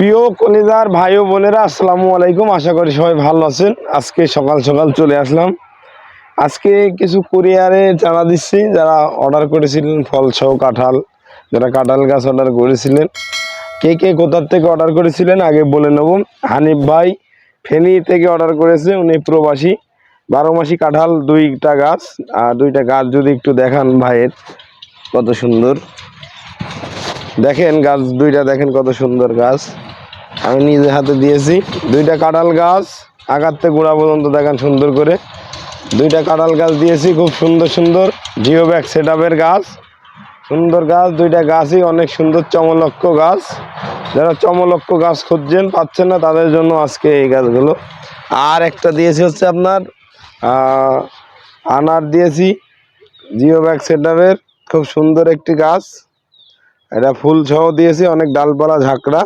প্রিয় কলিদার ভাই ও বোনেরা, আসসালামু আলাইকুম। আশা করি সবাই ভালো আছেন। আজকে সকাল সকাল চলে আসলাম। আজকে কিছু কুরিয়ারে চারা দিচ্ছি। যারা অর্ডার করেছিলেন, ফল সহ কাঁঠাল, যারা কাঁঠাল গাছ অর্ডার করেছিলেন, কে কে কোথার থেকে অর্ডার করেছিলেন আগে বলে নেব। হানিফ ভাই ফেনি থেকে অর্ডার করেছে, উনি প্রবাসী। বারো মাসি কাঁঠাল, দুইটা গাছ। আর দুইটা গাছ যদি একটু দেখান ভাইয়ের, কত সুন্দর। দেখেন গাছ, দুইটা দেখেন কত সুন্দর গাছ। আমি নিজে হাতে দিয়েছি। দুইটা কাঁঠাল গাছ থেকে গোড়া পর্যন্ত দেখেন সুন্দর করে। দুইটা কাঁঠাল গাছ দিয়েছি, খুব সুন্দর সুন্দর জিও ব্যাগ সেট গাছ। সুন্দর গাছ, দুইটা গাছই অনেক সুন্দর চমলক্ষ গাছ। যারা চমলক্ষ গাছ খুঁজছেন, পাচ্ছেন না, তাদের জন্য আজকে এই গাছগুলো। আর একটা দিয়েছি হচ্ছে আপনার আনার দিয়েছি জিও ব্যাগ সেট খুব সুন্দর একটি গাছ। এটা ফুল সহ দিয়েছি, অনেক ডালপালা, ঝাঁকড়া।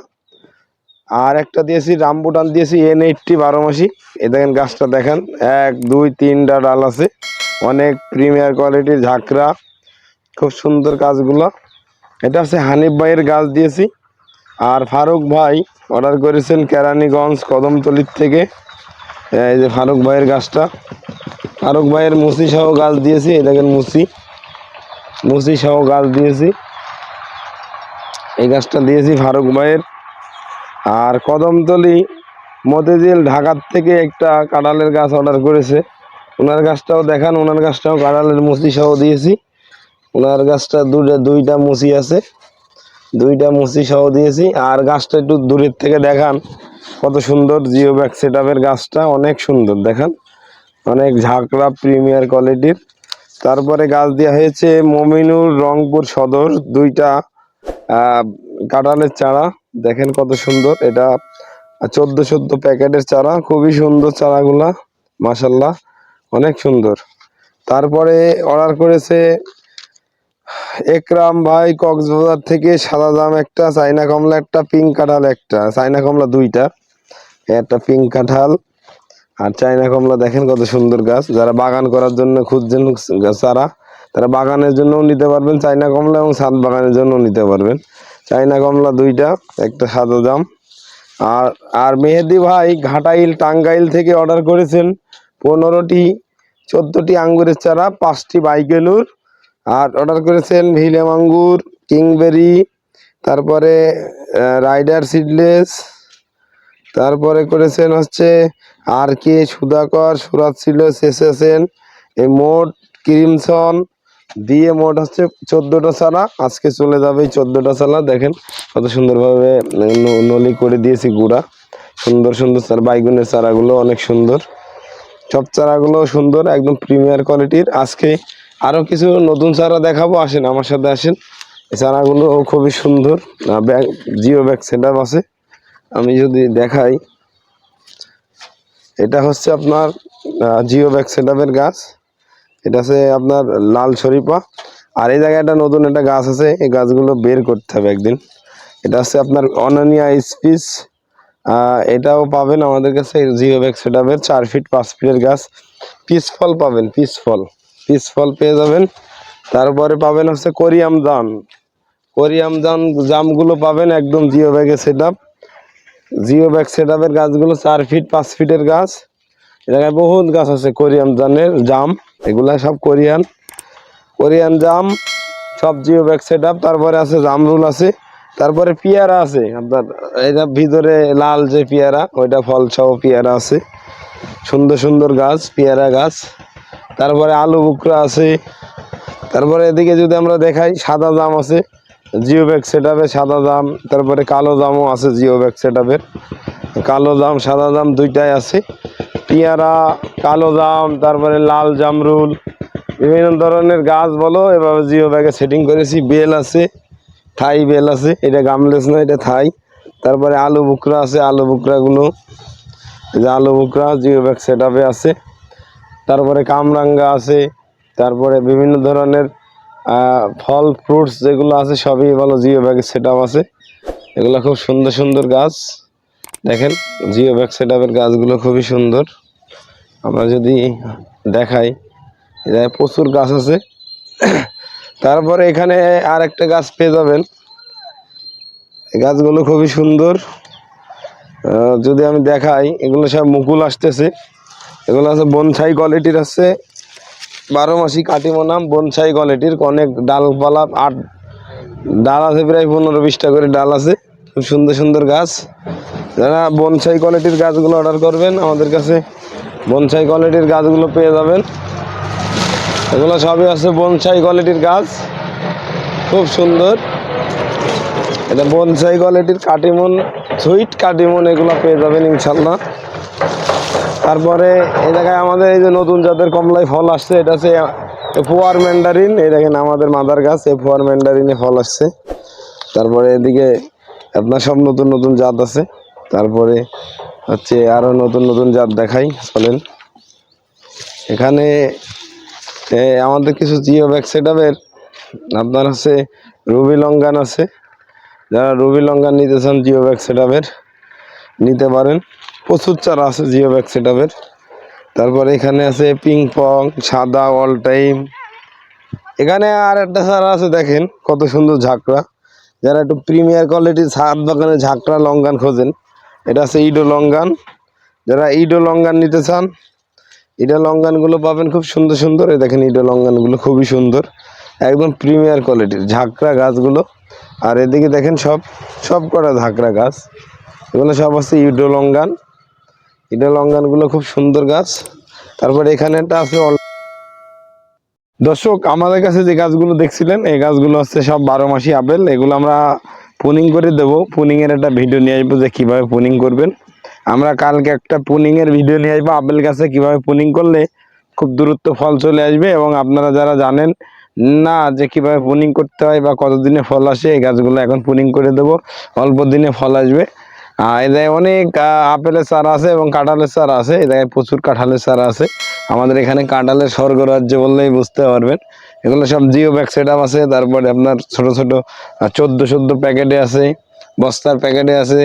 আর একটা দিয়েছি, রামবুটান দিয়েছি এন এইটটি বারো মাসি। এ দেখেন গাছটা দেখেন, এক, দুই, তিনটা ডাল আছে। অনেক প্রিমিয়ার কোয়ালিটির ঝাঁকড়া, খুব সুন্দর গাছগুলো। এটা হচ্ছে হানিফ ভাইয়ের গাছ দিয়েছি। আর ফারুক ভাই অর্ডার করেছেন কেরানীগঞ্জ কদমতলির থেকে। এই যে ফারুক ভাইয়ের গাছটা। ফারুক ভাইয়ের মুসি সহ গাছ দিয়েছি, এই দেখেন মুসি। মুসি সহ গাছ দিয়েছি। এই গাছটা দিয়েছি ফারুক ভাইয়ের। আর কদমতলি মতিঝিল ঢাকার থেকে একটা কাঁঠালের গাছ অর্ডার করেছে। ওনার গাছটাও দেখান ওনার গাছটাও কাঁঠালের মুচি সহ দিয়েছি। ওনার গাছটা দুটা দুইটা মুচি আছে। দুইটা মুচি সহ দিয়েছি। আর গাছটা একটু দূরের থেকে দেখান। কত সুন্দর জিও ব্যাগ সেট গাছটা, অনেক সুন্দর, দেখান। অনেক ঝাঁকড়া প্রিমিয়ার কোয়ালিটির। তারপরে গাছ দেওয়া হয়েছে মমিনুর রংপুর সদর, দুইটা কাঁঠালের চারা। দেখেন কত সুন্দর। এটা চোদ্দ চোদ্দ প্যাকেটের চারা, খুবই সুন্দর চারাগুলা মাসাল্লাহ অনেক সুন্দর। তারপরে অর্ডার করেছে একরাম ভাই কক্সবাজার থেকে সাদা দাম একটা, চাইনা কমলা একটা, পিঙ্ক কাঁঠাল একটা। চাইনা কমলা দুইটা, একটা পিঙ্ক কাঁঠাল আর চাইনা কমলা, দেখেন কত সুন্দর গাছ। যারা বাগান করার জন্য খুঁজছেন চারা, তারা বাগানের জন্যও নিতে পারবেন, চাইনা কমলা এবং ছাদ বাগানের জন্যও নিতে পারবেন। চাইনা কমলা দুইটা, একটা সাদা দাম। আর আর মেহেদি ভাই ঘাটাইল টাঙ্গাইল থেকে অর্ডার করেছেন। পনেরোটি, চোদ্দোটি আঙ্গুরের চারা, পাঁচটি বাইকেলুর। আর অর্ডার করেছেন ভিলেম আঙ্গুর কিংবেরি, তারপরে রাইডার সিডলেস, তারপরে করেছেন হচ্ছে আর কে সুধাকর, সুরাজ ছিল এই মোট ক্রিমসন দিয়ে মোট হচ্ছে চোদ্দোটা চারা আজকে চলে যাবে এই চোদ্দোটা চারা দেখেন কত সুন্দরভাবে নলি করে দিয়েছি গুঁড়া। সুন্দর সুন্দর চারা বাইগুনের চারাগুলো অনেক সুন্দর। সব চারাগুলো সুন্দর, একদম প্রিমিয়ার কোয়ালিটির। আজকে আরও কিছু নতুন চারা দেখাবো। আসেন, আমার সাথে আসেন। এই চারাগুলো খুবই সুন্দর। ব্যাগ জিও ব্যাগ সেট আছে। আমি যদি দেখাই, এটা হচ্ছে আপনার জিও ব্যাগ সেট গাছ। এটা আছে আপনার লাল শরীফা আর এই জায়গায় একটা নতুন একটা গাছ আছে, এই গাছগুলো বের করতে হবে একদিন। এটা হচ্ছে আপনার অনানিয়া স্পিস। এটাও পাবেন আমাদের কাছে জিও ব্যাগ সেট চার ফিট, পাঁচ ফিটের গাছ। পিস ফল পাবেন পিস ফল পিস ফল পেয়ে যাবেন। তারপরে পাবেন হচ্ছে কোরিয়াম জাম। কোরিয়াম জাম, জামগুলো পাবেন একদম জিও ব্যাগের set up geo bag set আপের গাছগুলো চার ফিট, পাঁচ ফিটের গাছ। এ জায়গায় বহুত গাছ আছে, কোরিয়ান জানের জাম, এগুলা সব কোরিয়ান। কোরিয়ান জাম, সব জিও ব্যাগ সেট তারপরে আছে জামরুল আছে, তারপরে পেয়ারা আছে, আপনার, এটা ভিতরে লাল যে পেয়ারা, ওইটা ফল সহ পেয়ারা আছে। সুন্দর সুন্দর গাছ, পেয়ারা গাছ। তারপরে আলু বুকরা আছে। তারপরে এদিকে যদি আমরা দেখাই, সাদা জাম আছে জিও ব্যাগ সেট সাদা জাম, তারপরে কালো জামও আছে জিও ব্যাগ সেট কালো জাম, সাদা জাম দুইটাই আছে। পেয়ারা, কালো জাম, তারপরে লাল জামরুল, বিভিন্ন ধরনের গাছ বলো, এভাবে জিও ব্যাগে সেটিং করেছি, বেল আছে, থাই বেল আছে, এটা গামলেস না, এটা থাই। তারপরে আলু বুকরা আছে, আলু বুকরাগুলো যে আলু বুকরা, জিও ব্যাগ সেট আছে। তারপরে কামরাঙ্গা আছে, তারপরে বিভিন্ন ধরনের ফল, ফ্রুটস যেগুলো আছে, সবই ভালো জিও ব্যাগের সেট আছে। এগুলো খুব সুন্দর সুন্দর গাছ। দেখেন জিও ব্যাগ সেট গাছগুলো খুবই সুন্দর। আমরা যদি দেখাই প্রচুর গাছ আছে। তারপরে এখানে আর একটা গাছ পেয়ে যাবেন। গাছগুলো খুবই সুন্দর। যদি আমি দেখাই, এগুলো সব মুকুল আসতেছে। এগুলো আছে বনসাই কোয়ালিটির আছে। বারো মাসি কাটিমোনাম বনসাই কোয়ালিটির। অনেক ডালপালা, আট ডাল আছে প্রায় পনেরো বিশটা করে ডাল আছে। খুব সুন্দর সুন্দর গাছ। যারা বনসাই কোয়ালিটির গাছগুলো অর্ডার করবেন, আমাদের কাছে বনসাই কোয়ালিটির গাছগুলো পেয়ে যাবেন। এগুলো সবই আছে বনসাই কোয়ালিটির গাছ। খুব সুন্দর। এটা বনসাই কোয়ালিটির কাটিমন সুইট কাটিমন এগুলো পেয়ে যাবেন ইনশাল্লাহ তারপরে এই জায়গায় আমাদের এই যে নতুন জাতের কমলাই ফল আসছে, এটা হচ্ছে ফোয়ার ম্যান্ডারিন এই দেখেন আমাদের মাদার গাছ এই ফোয়ার ম্যান্ডারিনে ফল আসছে। তারপরে এদিকে আপনার সব নতুন নতুন জাত আছে। তারপরে হচ্ছে আরও নতুন নতুন জাত দেখাই চলেন এখানে আমাদের কিছু জিও ব্যাগ সেট আপনার হচ্ছে রুবি লঙ্গান আছে। যারা রুবি লঙ্গান নিতে চান জিও ব্যাগ সেট নিতে পারেন। প্রচুর চারা আছে জিও ব্যাগ সেট তারপরে এখানে আছে পিং পং সাদা অল টাইম এখানে আর একটা চারা আছে, দেখেন কত সুন্দর ঝাঁকড়া। যারা একটু প্রিমিয়ার কোয়ালিটির ছাদ বাগানে ঝাঁকড়া, লঙ্গান খোঁজেন এটা আছে ইডো লঙ্গান। যারা ইডো লঙ্গান নিতে চান, ইডো লঙ্গানগুলো পাবেন খুব সুন্দর সুন্দর। এই দেখেন ইডো লঙ্গানগুলো খুবই সুন্দর, একদম প্রিমিয়ার কোয়ালিটির ঝাঁকড়া গাছগুলো। আর এদিকে দেখেন সব সব কটা ঝাঁকড়া গাছ। এগুলো সব আছে ইডো লঙ্গান। ইডো লঙ্গানগুলো খুব সুন্দর গাছ। তারপরে এখানে একটা আছে দর্শক, আমাদের কাছে যে গাছগুলো দেখছিলেন, এই গাছগুলো হচ্ছে সব বারো মাসি আপেল। এগুলো আমরা পুনিং করে দেবো। পুনিংয়ের একটা ভিডিও নিয়ে আসব যে কীভাবে পুনিং করবেন। আমরা কালকে একটা পুনিংয়ের ভিডিও নিয়ে আসব আপেল গাছে কীভাবে পুনিং করলে খুব দূরত্ব ফল চলে আসবে এবং আপনারা যারা জানেন না যে কীভাবে পুনিং করতে হয় বা কতদিনে ফল আসে, এই গাছগুলো এখন পুনিং করে দেবো। অল্প দিনে ফল আসবে। এই অনেক আপেলের চারা আছে এবং কাঁঠালের চারা আছে। জায়গায় প্রচুর কাঁঠালের চারা আছে। আমাদের এখানে কাঁঠালের স্বর্গরাজ্য বললেই বুঝতে পারবেন। এগুলো সব জিও ব্যাগ সেট আছে। তারপরে আপনার ছোট ছোট চোদ্দ চোদ্দ প্যাকেটে আছে, বস্তার প্যাকেটে আছে।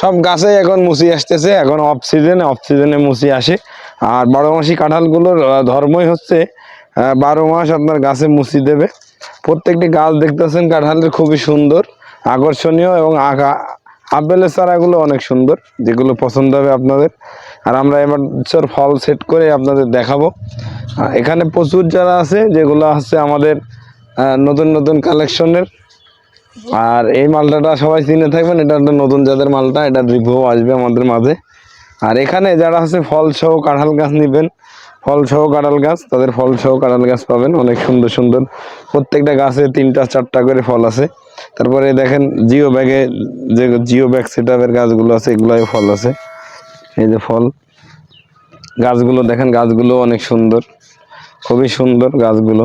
সব গাছে এখন মুসি আসতেছে। এখন অফ সিজনে অফ সিজনে মুসি আসে। আর বারো মাসি কাঁঠালগুলোর ধর্মই হচ্ছে বারো মাস আপনার গাছে মুসি দেবে। প্রত্যেকটি গাছ দেখতেছেন, কাঁঠালের খুবই সুন্দর, আকর্ষণীয় এবং আঁকা আপেলের চারাগুলো অনেক সুন্দর, যেগুলো পছন্দ হবে আপনাদের। আর আমরা এবার ফল সেট করে আপনাদের দেখাবো। এখানে প্রচুর চারা আছে, যেগুলো হচ্ছে আমাদের নতুন নতুন কালেকশনের আর এই মালটাটা সবাই চিনে থাকবেন, এটা একটা নতুন জাতের মালটা, এটা রিভিউ আসবে আমাদের মাঝে। আর এখানে যারা আছে, ফল সহ কাঁঠাল গাছ নেবেন। ফল সহ কাঁঠাল গাছ, তাদের ফল সহ কাঁঠাল গাছ পাবেন, অনেক সুন্দর সুন্দর। প্রত্যেকটা গাছে তিনটা, চারটা করে ফল আছে। তারপরে দেখেন, জিও ব্যাগে যে জিও ব্যাগ সেট গাছগুলো আছে এগুলোয় ফল আছে। এই যে ফল। গাছগুলো দেখেন, গাছগুলো অনেক সুন্দর। খুবই সুন্দর গাছগুলো।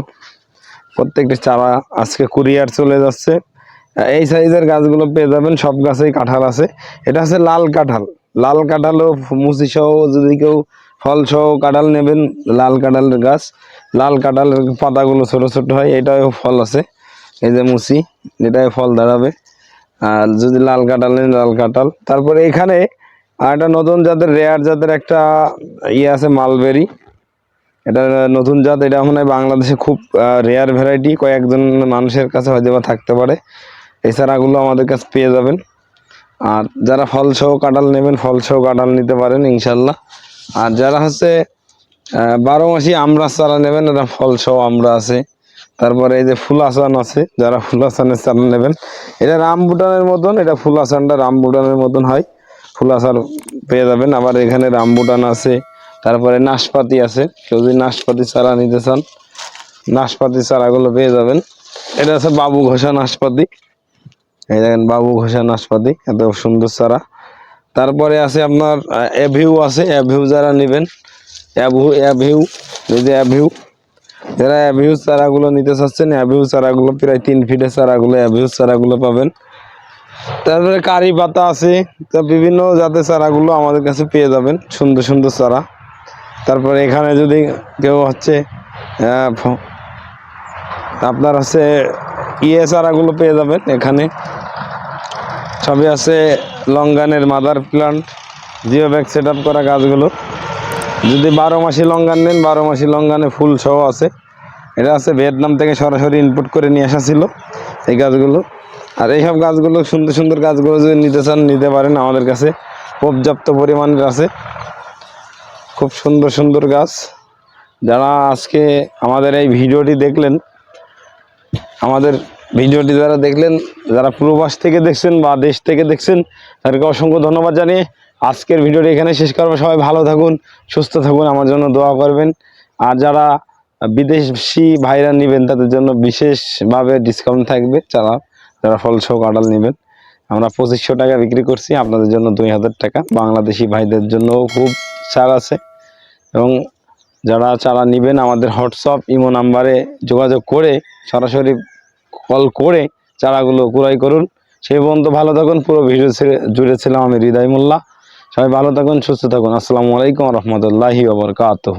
প্রত্যেকটি চারা আজকে কুরিয়ার চলে যাচ্ছে। এই সাইজের গাছগুলো পেয়ে যাবেন, সব গাছেই কাঁঠাল আছে। এটা হচ্ছে লাল কাঁঠাল। লাল কাঁঠালও মুচি সহ যদি কেউ ফল সহ কাঁঠাল নেবেন, লাল কাঁঠালের গাছ। লাল কাঁঠালের পাতাগুলো ছোট ছোট হয়, এটাও ফল আছে। এই যে মুসি এটাই ফল দাঁড়াবে। আর যদি লাল কাঁঠাল নেন, লাল কাঁঠাল। তারপরে এখানে আর একটা নতুন জাতের রেয়ার জাতের একটা ইয়ে আছে মালবেরি এটা নতুন জাত, এটা মনে হয় বাংলাদেশে খুব রেয়ার ভ্যারাইটি কয়েকজন মানুষের কাছে হয়তো বা থাকতে পারে। এছাড়াগুলো আমাদের কাছে পেয়ে যাবেন। আর যারা ফল সহ কাঁঠাল নেবেন, ফল সহ কাঁঠাল নিতে পারেন, ইনশাল্লাহ। আর যারা হচ্ছে বারো মাসি আমরা চারা নেবেন, এরা ফল সহ আমরা আছে। তারপরে এই যে ফুল আসান আছে, যারা ফুল আসানের চারা নেবেন, এটা রামবুটানের মতন, এটা ফুল আসানটা রামবুটানের মতন হয়। ফুল আসার পেয়ে যাবেন। আবার এখানে রামবুটান আছে, তারপরে নাশপাতি আছে। কেউ যদি নাশপাতি চারা নিতে চান, নাশপাতি চারাগুলো পেয়ে যাবেন। এটা আছে বাবু ঘোষা নাশপাতি। এই দেখেন, বাবু ঘোষা নাশপাতি, এত সুন্দর চারা। তারপরে আছে আপনার অ্যাভিউ আছে অ্যাভিউ যারা নেবেন অ্যাভু অ্যাভিউ এই যে অ্যাভিউ যারা অ্যাভিউ চারাগুলো নিতে চাচ্ছেন অ্যাভিউ চারাগুলো প্রায় তিন ফিটের চারাগুলো অ্যাভিউ চারাগুলো পাবেন। তারপরে কারি পাতা আছে, তো বিভিন্ন জাতের চারাগুলো আমাদের কাছে পেয়ে যাবেন, সুন্দর সুন্দর চারা। তারপরে এখানে যদি কেউ হচ্ছে আপনার হচ্ছে ইয়ে চারাগুলো পেয়ে যাবেন এখানে। সবই আছে লঙ্গানের mother plant geo bag set করা গাছগুলো। যদি বারো মাসি লঙ্গান নেন, বারো মাসি লঙ্গানে ফুল সহ আছে। এটা আছে ভিয়েতনাম থেকে সরাসরি ইনপুট করে নিয়ে আসা ছিল এই গাছগুলো। আর এইসব গাছগুলো, সুন্দর সুন্দর গাছগুলো যদি নিতে চান, নিতে পারেন আমাদের কাছে। পর্যাপ্ত পরিমাণের আছে খুব সুন্দর সুন্দর গাছ। যারা আজকে আমাদের এই ভিডিওটি দেখলেন, আমাদের ভিডিওটি যারা দেখলেন, যারা প্রবাস থেকে দেখছেন বা দেশ থেকে দেখছেন, তাদেরকে অসংখ্য ধন্যবাদ জানিয়ে আজকের ভিডিওটি এখানে শেষ করব। সবাই ভালো থাকুন, সুস্থ থাকুন, আমার জন্য দোয়া করবেন। আর যারা বিদেশি ভাইরা নেবেন, তাদের জন্য বিশেষভাবে ডিসকাউন্ট থাকবে, যারা যারা ফল সহ কাঁঠাল নেবেন। আমরা পঁচিশশো টাকা বিক্রি করছি, আপনাদের জন্য দুই হাজার টাকা। বাংলাদেশি ভাইদের জন্য খুব ছাড় আছে। এবং যারা চারা নেবেন, আমাদের হোয়াটসঅ্যাপ ইমো নাম্বারে যোগাযোগ করে সরাসরি কল করে চারাগুলো ক্রয় করুন। সেই পর্যন্ত ভালো থাকুন, পুরো ভিডিও জুড়ে ছিলাম আমি হৃদয় মোল্লা সবাই ভালো থাকুন, সুস্থ থাকুন। আসসালামু আলাইকুম রহমতুল্লাহি ওবরকাতহ